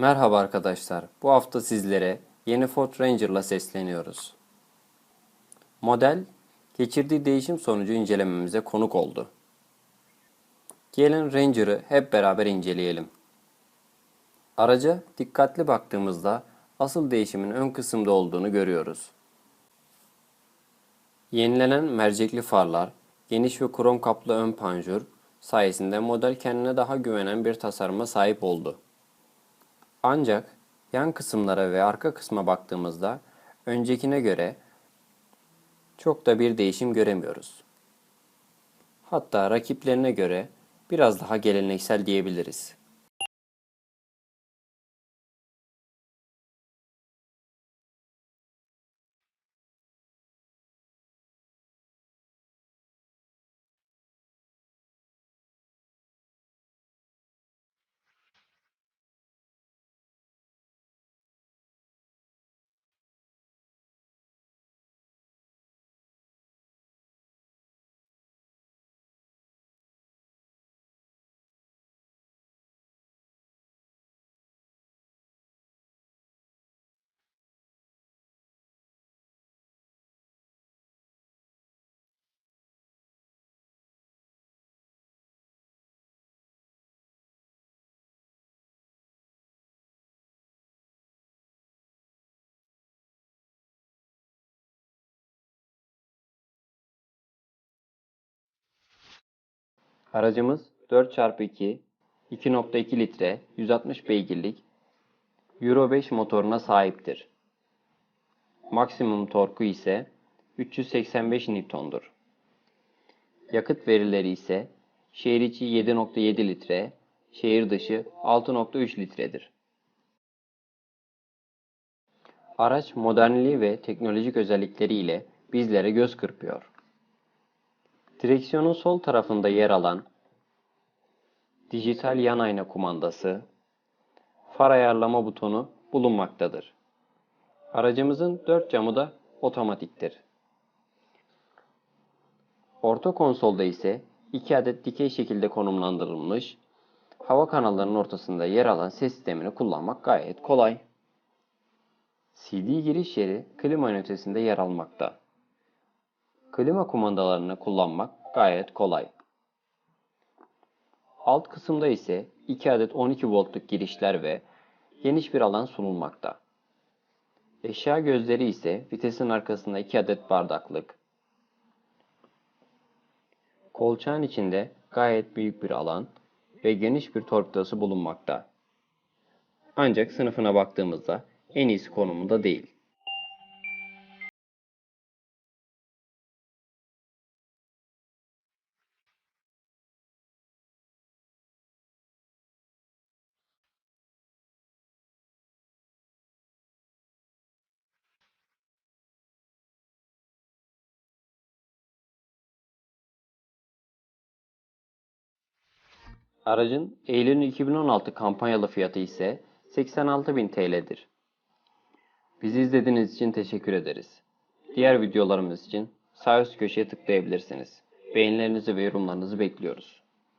Merhaba arkadaşlar. Bu hafta sizlere yeni Ford Ranger'la sesleniyoruz. Model, geçirdiği değişim sonucu incelememize konuk oldu. Gelin Ranger'ı hep beraber inceleyelim. Araca dikkatli baktığımızda asıl değişimin ön kısımda olduğunu görüyoruz. Yenilenen mercekli farlar, geniş ve krom kaplı ön panjur sayesinde model kendine daha güvenen bir tasarıma sahip oldu. Ancak yan kısımlara ve arka kısma baktığımızda öncekine göre çok da bir değişim göremiyoruz. Hatta rakiplerine göre biraz daha geleneksel diyebiliriz. Aracımız 4x2 2.2 litre 160 beygirlik Euro 5 motoruna sahiptir. Maksimum torku ise 385 Nm'dur. Yakıt verileri ise şehir içi 7.7 litre, şehir dışı 6.3 litredir. Araç modernliği ve teknolojik özellikleriyle bizlere göz kırpıyor. Direksiyonun sol tarafında yer alan dijital yan ayna kumandası, far ayarlama butonu bulunmaktadır. Aracımızın dört camı da otomatiktir. Orta konsolda ise iki adet dikey şekilde konumlandırılmış hava kanallarının ortasında yer alan ses sistemini kullanmak gayet kolay. CD giriş yeri klima ünitesinde yer almakta. Klima kumandalarını kullanmak gayet kolay. Alt kısımda ise 2 adet 12 voltluk girişler ve geniş bir alan sunulmakta. Eşya gözleri ise vitesin arkasında 2 adet bardaklık. Kolçağın içinde gayet büyük bir alan ve geniş bir torpidası bulunmakta. Ancak sınıfına baktığımızda en iyisi konumunda değil. Aracın Eylül 2016 kampanyalı fiyatı ise 86.000 TL'dir. Bizi izlediğiniz için teşekkür ederiz. Diğer videolarımız için sağ üst köşeye tıklayabilirsiniz. Beğenilerinizi ve yorumlarınızı bekliyoruz.